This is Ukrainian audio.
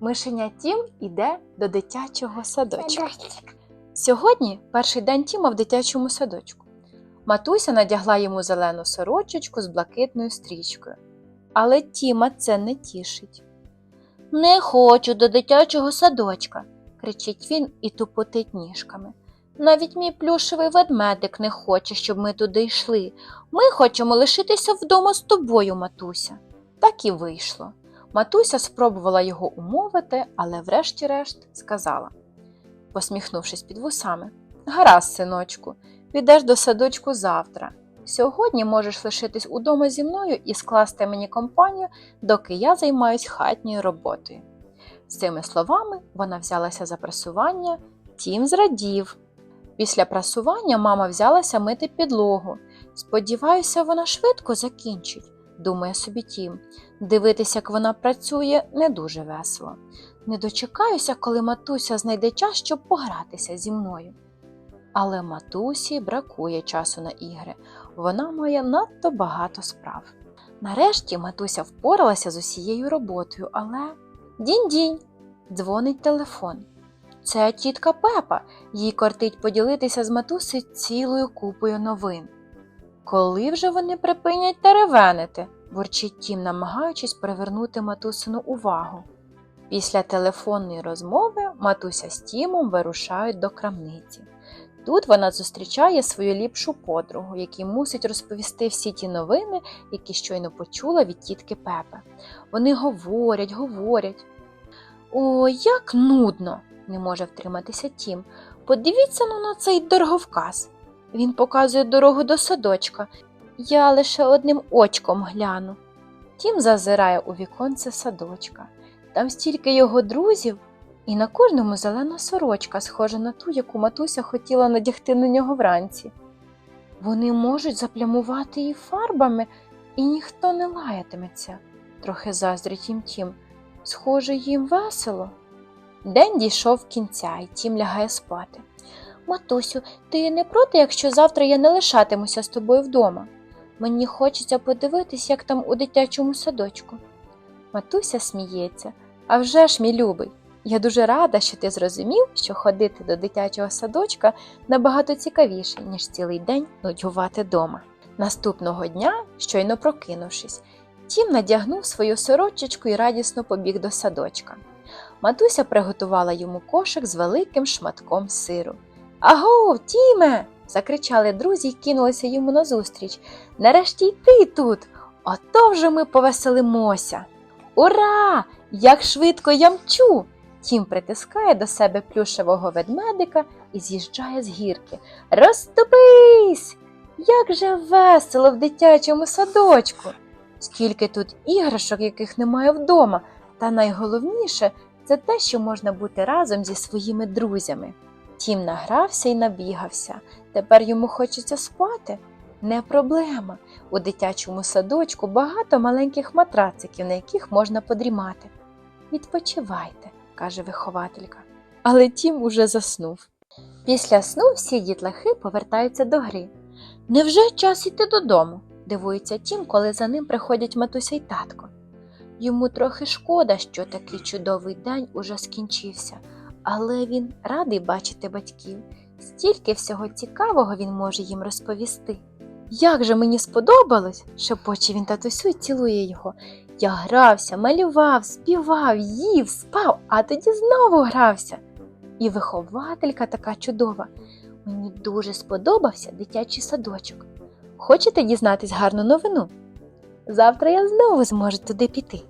Мишеня Тім іде до дитячого садочка. Сьогодні перший день Тіма в дитячому садочку. Матуся надягла йому зелену сорочечку з блакитною стрічкою. Але Тіма це не тішить. Не хочу до дитячого садочка, кричить він і тупотить ніжками. Навіть мій плюшевий ведмедик не хоче, щоб ми туди йшли. Ми хочемо лишитися вдома з тобою, матуся. Так і вийшло. Матуся спробувала його умовити, але врешті-решт сказала, посміхнувшись під вусами. Гаразд, синочку, підеш до садочку завтра. Сьогодні можеш лишитись удома зі мною і скласти мені компанію, доки я займаюсь хатньою роботою. З цими словами вона взялася за прасування, тім зрадів. Після прасування мама взялася мити підлогу. Сподіваюся, вона швидко закінчить, думає собі тім. Дивитися, як вона працює, не дуже весело. Не дочекаюся, коли матуся знайде час, щоб погратися зі мною. Але матусі бракує часу на ігри, вона має надто багато справ. Нарешті матуся впоралася з усією роботою, але дінь-дінь, дзвонить телефон. Це тітка Пепа, їй кортить поділитися з матусею цілою купою новин. Коли вже вони припинять теревенити, бурчить тім, намагаючись привернути матусину увагу. Після телефонної розмови матуся з Тімом вирушають до крамниці. Тут вона зустрічає свою ліпшу подругу, якій мусить розповісти всі ті новини, які щойно почула від тітки Пепи. Вони говорять, говорять. О, як нудно, не може втриматися Тім. Подивіться ну, на цей дороговказ. Він показує дорогу до садочка. Я лише одним очком гляну. Тім зазирає у віконце садочка. Там стільки його друзів, і на кожному зелена сорочка, схожа на ту, яку матуся хотіла надягти на нього вранці. Вони можуть заплямувати її фарбами, і ніхто не лаятиметься, трохи заздрить їм тім. Схоже, їм весело. День дійшов кінця, і тім лягає спати. Матусю, ти не проти, якщо завтра я не лишатимуся з тобою вдома? Мені хочеться подивитись, як там у дитячому садочку. Матуся сміється. А вже ж, мій любий, я дуже рада, що ти зрозумів, що ходити до дитячого садочка набагато цікавіше, ніж цілий день нудьгувати дома. Наступного дня, щойно прокинувшись, Тім надягнув свою сорочечку і радісно побіг до садочка. Матуся приготувала йому кошик з великим шматком сиру. Агов, Тіме. закричали друзі й кинулися йому назустріч. Нарешті й ти тут. Ото вже ми повеселимося. Ура! Як швидко я мчу! Тім притискає до себе плюшевого ведмедика і з'їжджає з гірки. Розступись! Як же весело в дитячому садочку! Скільки тут іграшок, яких немає вдома, та найголовніше це те, що можна бути разом зі своїми друзями. Тім награвся і набігався. Тепер йому хочеться спати. Не проблема. У дитячому садочку багато маленьких матрациків, на яких можна подрімати. Відпочивайте, каже вихователька. Але Тім уже заснув. Після сну всі дітлахи повертаються до гри. Невже час іти додому? дивується Тім, коли за ним приходять матуся й татко. Йому трохи шкода, що такий чудовий день уже скінчився, але він радий бачити батьків. Стільки всього цікавого він може їм розповісти. Як же мені сподобалось, шепоче він татусю й цілує його. Я грався, малював, співав, їв, спав, а тоді знову грався. І вихователька така чудова. Мені дуже сподобався дитячий садочок. Хочете дізнатись гарну новину? Завтра я знову зможу туди піти.